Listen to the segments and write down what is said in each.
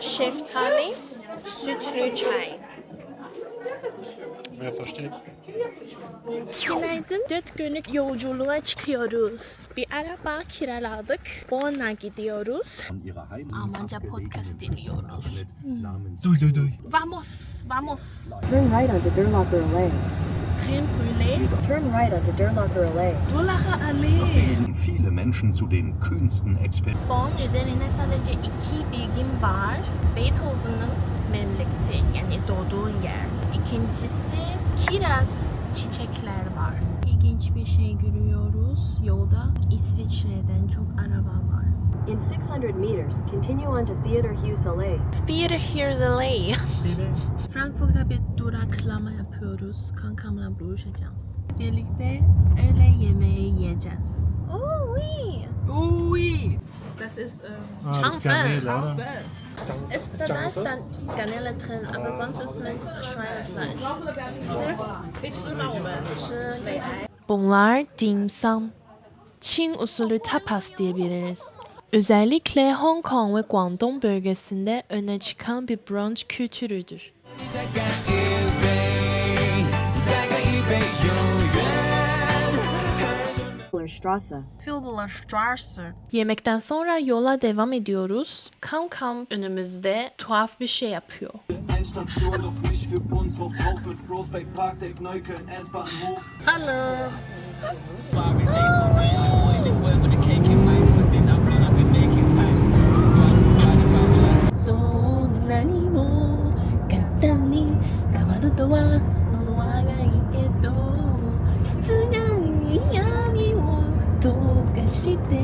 şeftali, sütlü çay. Wer versteht? Günaydın. Dört günlük yolculuğa çıkıyoruz. Bir araba kiraladık. Bonn'a gidiyoruz. Almanca podcast dinliyoruz. Namens Duy duy duy. Vamos, vamos. Turn right onto Durlocker Alley. Crème brûlée. Turn right onto Durlocker Alley. Dolaha Allee. viele Menschen zu den kühnsten Experimenten. Bonn üzerine sadece iki bilgim var. Beethoven'ın memleketi yani doğduğu yer. İkincisi kiraz çiçekler var. İlginç bir şey görüyoruz. Yolda İsviçre'den çok araba var. In 600 meters, continue onto Theodor Hughes Alley. Theater Here's LA. Frankfurt'ta bir duraklama yapıyoruz. Kankamla buluşacağız. Birlikte öğle yemeği yiyeceğiz. Oh, oui. Ui! Das ist ähm, Ah, das ist Garnele, oder? Ist da ist dann Garnele drin, aber sonst ist mit Schweinefleisch. Bunlar dim sum. Çin usulü tapas diyebiliriz. Özellikle Hong Kong ve Guangdong bölgesinde öne çıkan bir brunch kültürüdür. Filberstraße. Yemekten sonra yola devam ediyoruz. Kam önümüzde tuhaf bir şey yapıyor. Endstation して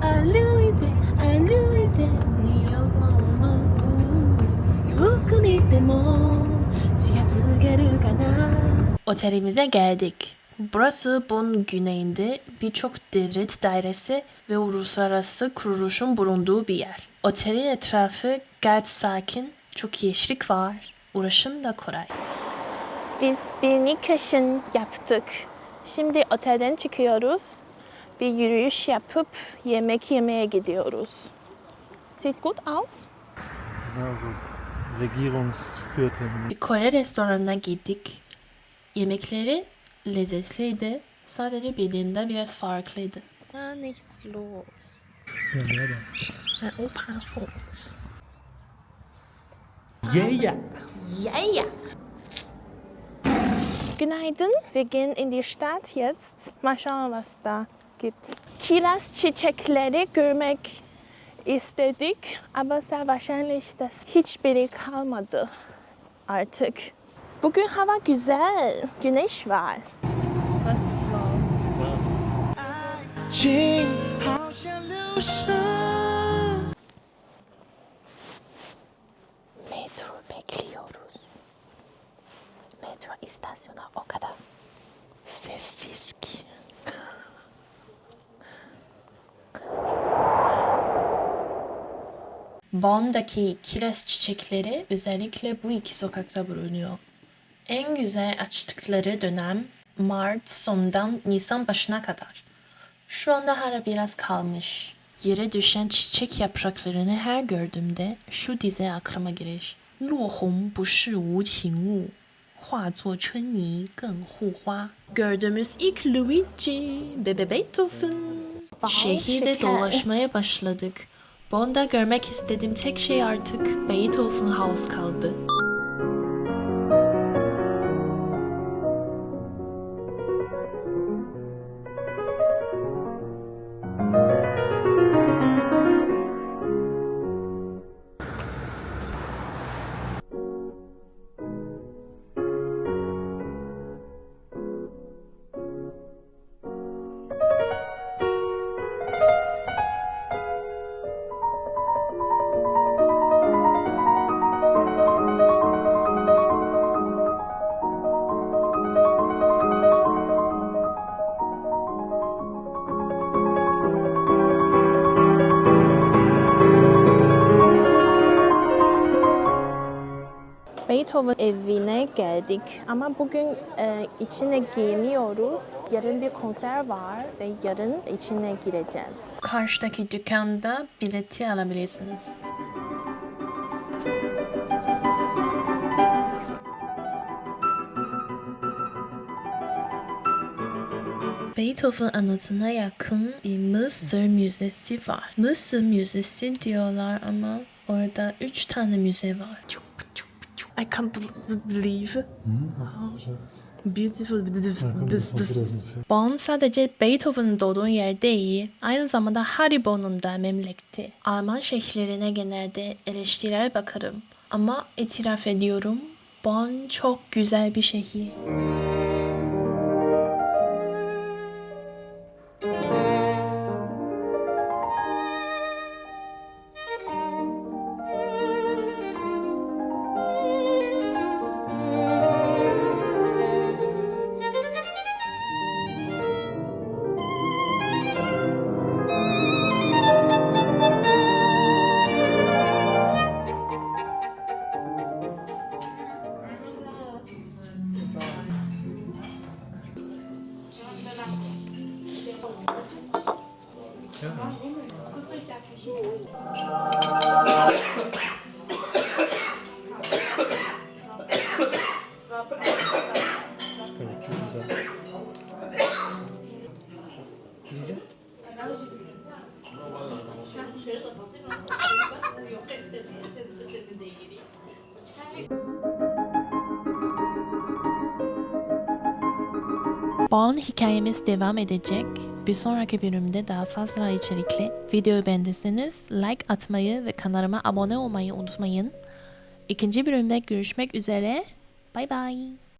歩いて歩いてみようゆっくりでも近づけるかな Otelimize geldik. Burası Bonn güneyinde birçok devlet dairesi ve uluslararası kuruluşun bulunduğu bir yer. Otelin etrafı gayet sakin, çok yeşillik var, uğraşım da kolay. Biz bir Nickerchen yaptık. Şimdi otelden çıkıyoruz. Bir yürüyüş yapıp yemek yemeye gidiyoruz. Sieht gut aus. Bir Kore restoranına gittik. Yemekleri lezzetliydi. Sadece bildiğimden biraz farklıydı. War nichts los. Ja, wer da? Ein Opa von uns. Yeah! Ja, ja. Günaydın. Wir gehen in die Stadt jetzt. Mal schauen, was da gibt. Kiraz çiçekleri görmek istedik. Aber sehr wahrscheinlich, dass hiçbiri kalmadı artık. Bugün hava güzel. Güneş var. 情 Bonn'daki kiraz çiçekleri özellikle bu iki sokakta bulunuyor. En güzel açtıkları dönem Mart sonundan Nisan başına kadar. Şu anda hala biraz kalmış. Yere düşen çiçek yapraklarını her gördüğümde şu dize aklıma gelir. 落红不是无情物，化作春泥更护花. Gördüğümüz ilk Luigi, Bebe Beethoven. Şehirde dolaşmaya başladık. Bonn'da görmek istediğim tek şey artık Beethoven House kaldı. Beethoven evine geldik ama bugün e, içine giymiyoruz. Yarın bir konser var ve yarın içine gireceğiz. Karşıdaki dükkanda bileti alabilirsiniz. Beethoven anıtına yakın bir Mısır Müzesi var. Mısır Müzesi diyorlar ama orada 3 tane müze var. Çok I can't believe beautiful Bonn sadece Beethoven'ın doğduğu yer değil, aynı zamanda Haribo'nun da memlekti. Alman şehirlerine genelde eleştirel bakarım. Ama itiraf ediyorum, Bonn çok güzel bir şehir. Sagen. Bonn hikayemiz devam edecek. Bir sonraki bölümde daha fazla içerikli. Videoyu beğendiyseniz like atmayı ve kanalıma abone olmayı unutmayın. İkinci bölümde görüşmek üzere. Bye bye.